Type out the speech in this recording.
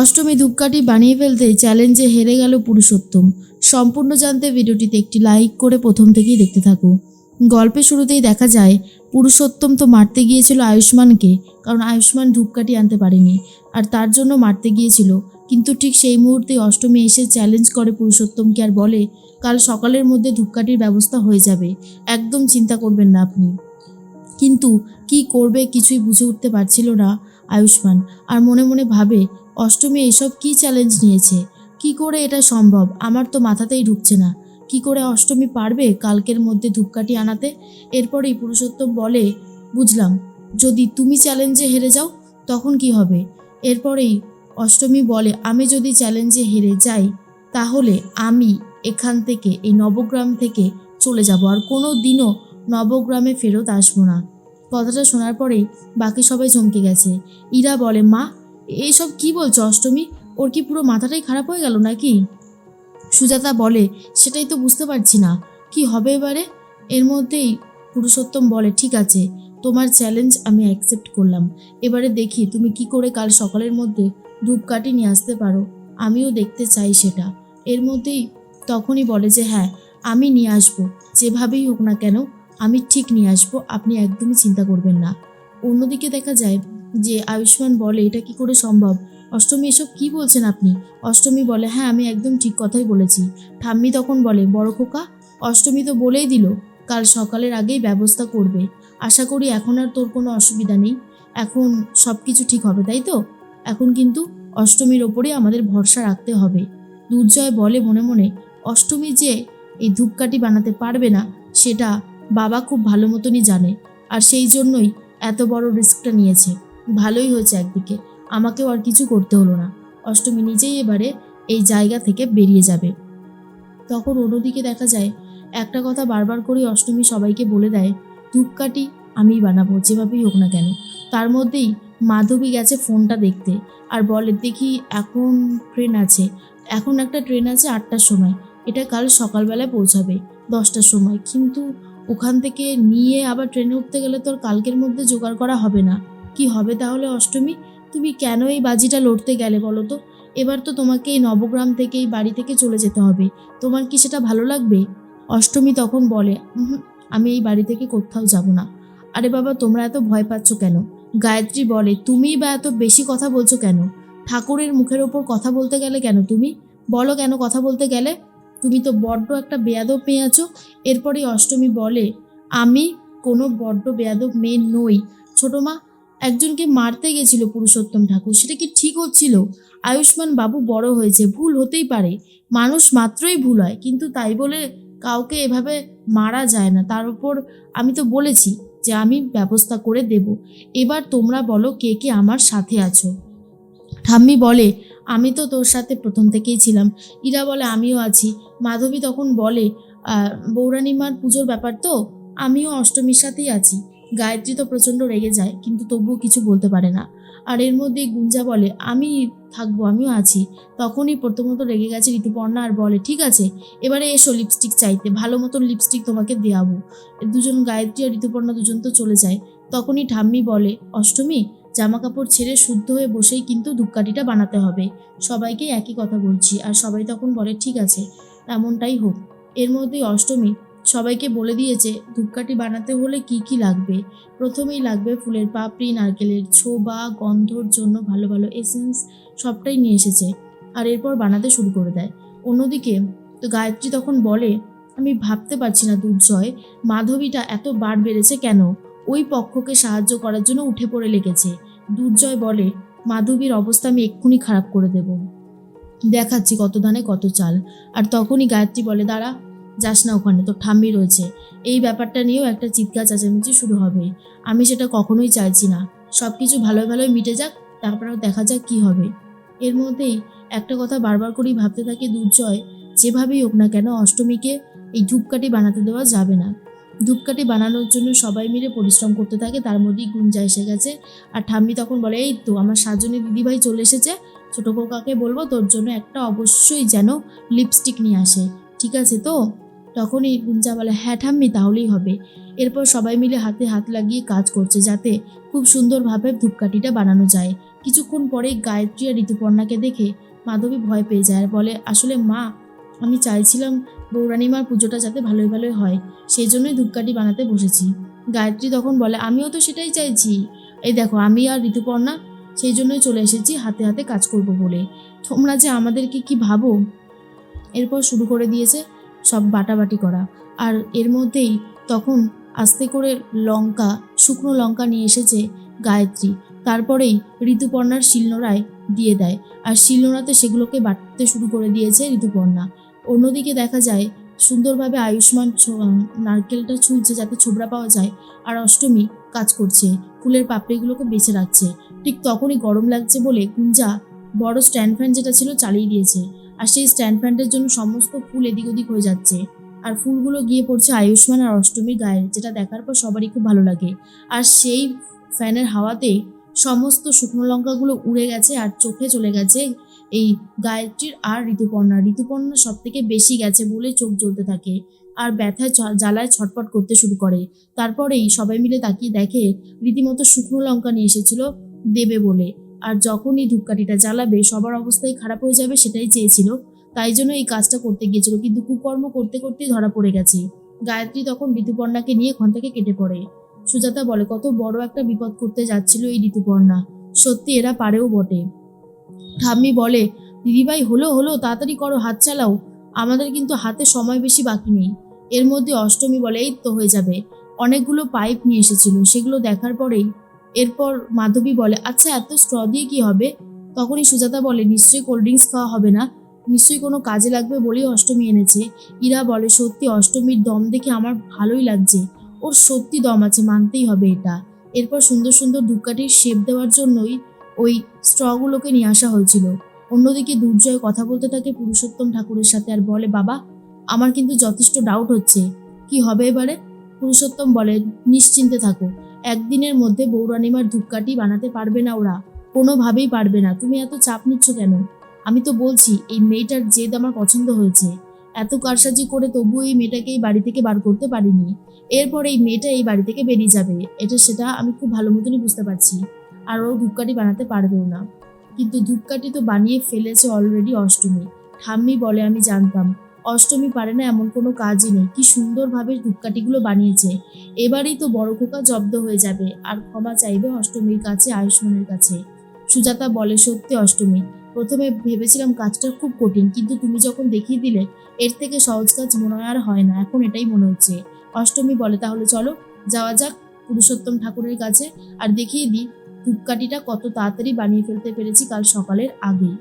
অষ্টমী ধূপকাঠি বানিয়ে ফেলতে চ্যালেঞ্জে হেরে গেল পুরুষোত্তম। সম্পূর্ণ জানতে ভিডিওটিতে একটি লাইক করে প্রথম থেকেই দেখতে থাকো। গল্পের শুরুতেই দেখা যায়, পুরুষোত্তম তো মারতে গিয়েছিল আয়ুষ্মানকে, কারণ আয়ুষ্মান ধূপকাঠি আনতে পারেনি, আর তার জন্য মারতে গিয়েছিল। কিন্তু ঠিক সেই মুহূর্তে অষ্টমী এসে চ্যালেঞ্জ করে পুরুষোত্তমকে আর বলে, কাল সকালের মধ্যে ধূপকাঠির ব্যবস্থা হয়ে যাবে, একদম চিন্তা করবেন না আপনি। কিন্তু কি করবে কিছুই বুঝে উঠতে পারছিল না আয়ুষ্মান, আর মনে মনে ভাবে অষ্টমী এসব কি চ্যালেঞ্জ নিয়েছে? কি করে এটা সম্ভব? আমার তো মাথাতেই ঢুকছে না। কি করে অষ্টমী পারবে কালকের মধ্যে ধূপকাঠি আনাতে? এরপরেই পুরুষোত্তম বলে, বুঝলাম। যদি তুমি চ্যালেঞ্জে হেরে যাও, তখন কি হবে? এরপরেই অষ্টমী বলে, আমি যদি চ্যালেঞ্জে হেরে যাই, তাহলে আমি এখান থেকে, এই নবগ্রাম থেকে চলে যাব। আর কোনো দিনও নবগ্রামে ফেরত আসব না। কথাটা শোনার পরেই বাকি সবাই চমকে গেছে। ইরা বলে, মা এইসব কি বলছো, অষ্টমী? ওর কি পুরো মাথাটাই খারাপ হয়ে গেল নাকি? সুজাতা বলে, সেটাই তো বুঝতে পারছি না। কি হবে এবারে? এর মধ্যেই পুরুষোত্তম বলে, ঠিক আছে, তোমার চ্যালেঞ্জ আমি অ্যাকসেপ্ট করলাম। এবারে দেখি তুমি কি করে কাল সকালের মধ্যে ধূপকাঠি নিয়ে আসতে পারো। আমিও দেখতে চাই সেটা। এর মধ্যেই তখনই বলে যে হ্যাঁ আমি নিয়ে আসব। যেভাবেই হোক না কেন, আমি ঠিক নিয়ে আসব। আপনি একদমই চিন্তা করবেন না। অন্যদিকে দেখা যায় যে আয়ুষ্মান বলে, এটা কি করে সম্ভব? অষ্টমী এসব কি বলছেন আপনি? অষ্টমী বলে হ্যাঁ আমি একদম ঠিক কথাই বলেছি। ঠাম্মি তখন বলে, বড় খোকা, অষ্টমী তো বলেই দিল, কাল সকালের আগেই ব্যবস্থা করবে। আশা করি এখন আর তোর কোনো অসুবিধা নেই। এখন সব কিছু ঠিক হবে, তাই তো? এখন কিন্তু অষ্টমীর ওপরে আমাদের ভরসা রাখতে হবে। দুর্জয় বলে মনে মনে, অষ্টমী যে এই ধূপকাঠি বানাতে পারবে না, সেটা বাবা খুব ভালো মতনই জানে। আর সেই জন্যই এত বড় রিস্কটা নিয়েছে। ভালোই হয়েছে একদিকে। আমাকেও আর কিছু করতে হলো না। অষ্টমী নিজেই এবারে এই জায়গা থেকে বেরিয়ে যাবে। তখন অন্যদিকে দেখা যায়, একটা কথা বারবার করে অষ্টমী সবাইকে বলে দেয়, ধূপকাঠি আমিই বানাবো, যেভাবেই হোক না কেন। তার মধ্যেই মাধবী গেছে ফোনটা দেখতে আর বলে, দেখি এখন ট্রেন আছে। এখন একটা ট্রেন আছে আটটার সময়। এটা কাল সকালবেলায় পৌঁছাবে, দশটার সময়। কিন্তু ওখান থেকে নিয়ে আবার ট্রেনে উঠতে গেলে তোর কালকের মধ্যে জোগাড় করা হবে না। কি হবে তাহলে অষ্টমী? তুমি কেন এই বাজিটা লড়তে গেলে বলো তো? এবার তো তোমাকে এই নবগ্রাম থেকে এই বাড়ি থেকে চলে যেতে হবে। তোমার কি সেটা ভালো লাগবে? অষ্টমী তখন বলে আমি এই বাড়ি থেকে কোথাও যাব না। আরে বাবা, তোমরা এত ভয় পাচ্ছ কেন? গায়ত্রী বলে, তুমি বা এত বেশি কথা বলছো কেন? ঠাকুরের মুখের ওপর কথা বলতে গেলে কেন তুমি? বলো কেন কথা বলতে গেলে? তুমি তো বড্ড একটা বেয়াদব মেয়ে আছো। এরপরেই অষ্টমী বলে, আমি কোনো বড্ড বেয়াদব মেয়ে নই। ছোটো মা, একজনকে মারতে গেছিল পুরুষোত্তম ঠাকুর, সেটা কি ঠিক হচ্ছিল? আয়ুষ্মান বাবু বড় হয়েছে, ভুল হতেই পারে। মানুষ মাত্রই ভুল হয়, কিন্তু তাই বলে কাউকে এভাবে মারা যায় না। তার উপর আমি তো বলেছি যে আমি ব্যবস্থা করে দেব। এবার তোমরা বলো কে কে আমার সাথে আছো। ঠাম্মি বলে আমি তো তোর সাথে প্রথম থেকেই ছিলাম। ইরা বলে আমিও আছি। মাধবী তখন বলে "আহ, বৌরানীমার পুজোর ব্যাপার তো? আমিও অষ্টমীর সাথেই আছি। গায়ত্রী তো প্রচণ্ড রেগে যায় কিন্তু তবুও কিছু বলতে পারে না। আর এর মধ্যে গুঞ্জা বলে আমি থাকব আমিও আছি। তখনই প্রথমত রেগে গেছে ঋতুপর্ণা আর বলে ঠিক আছে এবারে এসো লিপস্টিক চাইতে ভালো মতন লিপস্টিক তোমাকে দেওয়াবো দুজন গায়ত্রী আর ঋতুপর্ণা দুজন তো চলে যায়। তখনই ঠাম্মি বলে অষ্টমী? জামা কাপড় ছেড়ে শুদ্ধ হয়ে বসেই কিন্তু ধূপকাঠিটা বানাতে হবে। সবাইকে একই কথা বলছি, আর সবাই তখন বলে, ঠিক আছে, এমনটাই হোক। এর মধ্যেই অষ্টমী সবাইকে বলে দিয়েছে, ধূপকাঠি বানাতে হলে কি কি লাগবে? প্রথমেই লাগবে ফুলের পাপড়ি, নারকেলের ছোবা, গন্ধর জন্য ভালো ভালো এসেন্স, সবটাই নিয়ে এসেছে, আর এরপর বানাতে শুরু করে দেয়। অন্যদিকে তো গায়ত্রী তখন বলে, আমি ভাবতে পারছি না দুর্জয়, মাধবীটা এত বার বেড়েছে কেন? ওই পক্ষকে সাহায্য করার জন্য উঠে পড়ে লেগেছে। দুর্জয় বলে, মাধবীর অবস্থা আমি এক্ষুনি খারাপ করে দেব। দেখাচ্ছি কত ধানে কত চাল। আর তখনই গায়ত্রী বলে, দাঁড়া, যাস না ওখানে, তোর ঠাম্মি রয়েছে। এই ব্যাপারটা নিয়েও একটা চিৎকার চেঁচামেচি শুরু হবে। আমি সেটা কখনোই চাইছি না। সব কিছু ভালোই ভালোই মিটে যাক, তারপর দেখা যাক কি হবে। এর মধ্যেই একটা কথা বারবার করেই ভাবতে থাকে দুর্জয়, যেভাবেই হোক না কেন, অষ্টমীকে এই ধূপকাঠি বানাতে দেওয়া যাবে না। ধূপকাঠি বানানোর জন্য সবাই মিলে পরিশ্রম করতে থাকে, তার মধ্যেই গুঞ্জা এসে গেছে। আর ঠাম্মি তখন বলে, এই তো, আমার সাতজনের দিদিভাই চলে এসেছে। ছোটো কোকাকে বলব, তোর জন্য একটা অবশ্যই যেন লিপস্টিক নিয়ে আসে। ঠিক আছে তো? তখনই গুঞ্জা বলে হ্যাঁ ঠাম্মি, তাহলেই হবে। এরপর সবাই মিলে হাতে হাত লাগিয়ে কাজ করছে যাতে খুব সুন্দরভাবে ধূপকাঠিটা বানানো যায়। কিছুক্ষণ পরেই গায়ত্রী আর ঋতুপর্ণাকে দেখে মাধবী ভয় পেয়ে যায় আর বলে, আসলে মা আমি চাইছিলাম বৌরানিমার পুজোটা যাতে ভালোই ভালোই হয়, সেই জন্যই ধূপকাঠি বানাতে বসেছি। গায়ত্রী তখন বলে, আমিও তো সেটাই চাইছি। এই দেখো, আমি আর ঋতুপর্ণা সেই জন্যই চলে এসেছি, হাতে হাতে কাজ করব বলে। তোমরা যে আমাদেরকে কি ভাবো? এরপর শুরু করে দিয়েছে সব বাটাবাটি করা। আর এর মধ্যেই তখন আস্তে করে লঙ্কা, শুকনো লঙ্কা নিয়ে এসেছে গায়ত্রী। তারপরেই ঋতুপর্ণার শিলনোড়ায় দিয়ে দেয়। আর শিলনোড়াতে সেগুলোকে বাটতে শুরু করে দিয়েছে ঋতুপর্ণা। অন্যদিকে দেখা যায়, সুন্দরভাবে আয়ুষ্মান নারকেলটা ছুলছে যাতে ছোবড়া পাওয়া যায় আর অষ্টমী কাজ করছে, ফুলের পাপড়িগুলোকে বেছে রাখছে। ঠিক তখনই গরম লাগছে বলে কুঞ্জা বড় স্ট্যান্ড ফ্যান যেটা ছিল চালিয়ে দিয়েছে আর সেই স্ট্যান্ড ফ্যানটার জন্য সমস্ত ফুল এদিক ওদিক হয়ে যাচ্ছে। আর ফুলগুলো গিয়ে পড়ছে আয়ুষ্মান আর অষ্টমীর গায়ে, যেটা দেখার পর সবারই খুব ভালো লাগে। আর সেই ফ্যানের হাওয়াতে সমস্ত শুকনো লঙ্কাগুলো উড়ে গেছে আর চোখে চলে গেছে এই গায়ত্রীর আর ঋতুপর্ণা। ঋতুপর্ণা সব থেকে বেশি গেছে বলে চোখ জ্বলতে থাকে আর ব্যথায় জ্বালায় ছটপট করতে শুরু করে। তারপরেই সবাই মিলে তাকিয়ে দেখে রীতিমতো শুকনো লঙ্কা নিয়ে এসেছিল দেবে বলে। আর যখনই ধূপকাঠিটা জ্বালাবে, সবার অবস্থাই খারাপ হয়ে যাবে সেটাই চেয়েছিল। তাই জন্য এই কাজটা করতে গিয়েছিল, কিন্তু কুকর্ম করতে করতেই ধরা পড়ে গেছে। গায়ত্রী তখন ঋতুপর্ণাকে নিয়ে থেকে কেটে পড়ে। সুজাতা বলে, কত বড় একটা বিপদ করতে যাচ্ছিল এই ঋতুপর্ণা। সত্যি এরা পারেও বটে। ঠাম্মি বলে, দিদিভাই, হলো হলো, তাড়াতাড়ি করো, হাত চালাও। আমাদের কিন্তু হাতে সময় বেশি বাকি নেই। এর মধ্যে অষ্টমী বলে, এই তো হয়ে যাবে। অনেকগুলো পাইপ নিয়ে এসেছিল, সেগুলো দেখার পরেই। এরপর মাধবী বলে আচ্ছা এত স্ট্র দিয়ে কি হবে? তখনই সুজাতা বলে, নিশ্চয়ই কোল্ড ড্রিঙ্কস খাওয়া হবে না। নিশ্চয়ই কোনো কাজে লাগবে বলেই অষ্টমী এনেছে। ইরা বলে, সত্যি, অষ্টমীর দম দেখে আমার ভালোই লাগছে। ওর সত্যি দম আছে, মানতেই হবে এটা। এরপর সুন্দর সুন্দর ধূপকাঠির শেপ দেওয়ার জন্যই ওই স্ট্রগুলোকে নিয়ে আসা হয়েছিল। অন্যদিকে দুর্জয় কথা বলতে থাকে পুরুষোত্তম ঠাকুরের সাথে আর বলে, বাবা, আমার কিন্তু যথেষ্ট ডাউট হচ্ছে। কি হবে এবারে? পুরুষোত্তম বলে, নিশ্চিন্তে থাকো। একদিনের মধ্যে বৌরানিমার ধূপকাঠি বানাতে পারবে না ওরা। কোনোভাবেই পারবে না। তুমি এত চাপ নিচ্ছ কেন? আমি তো বলছি, এই মেয়েটার জেদ আমার পছন্দ হয়েছে। এত কারসাজি করে তবুও এই মেয়েটাকে এই বাড়ি থেকে বার করতে পারিনি। এরপর এই মেয়েটা এই বাড়ি থেকে বেরিয়ে যাবে। এটা সেটা আমি খুব ভালো মতনই বুঝতে পারছি। আর ও ধূপকাঠি বানাতে পারবেও না। কিন্তু ধূপকাঠি তো বানিয়ে ফেলেছে অলরেডি অষ্টমী। ঠাম্মি বলে, আমি জানতাম। অষ্টমী পারে না এমন কোনো কাজই নেই। কি সুন্দরভাবে ধূপকাঠিগুলো বানিয়েছে। এবারেই তো বড় খোকা জব্দ হয়ে যাবে। আর ক্ষমা চাইবে অষ্টমীর কাছে, আয়ুষ্মানের কাছে। সুজাতা বলে, সত্যি অষ্টমী। প্রথমে ভেবেছিলাম কাজটা খুব কঠিন, কিন্তু তুমি যখন দেখিয়ে দিলে, এর থেকে সহজ কাজ মনে হয় আর হয় না। এখন এটাই মনে হচ্ছে। অষ্টমী বলে, তাহলে চলো, যাওয়া যাক পুরুষোত্তম ঠাকুরের কাছে। আর দেখিয়ে দিই ধূপকাঠিটা কত তাড়াতাড়ি বানিয়ে ফেলতে পেরেছি কাল সকালের আগেই।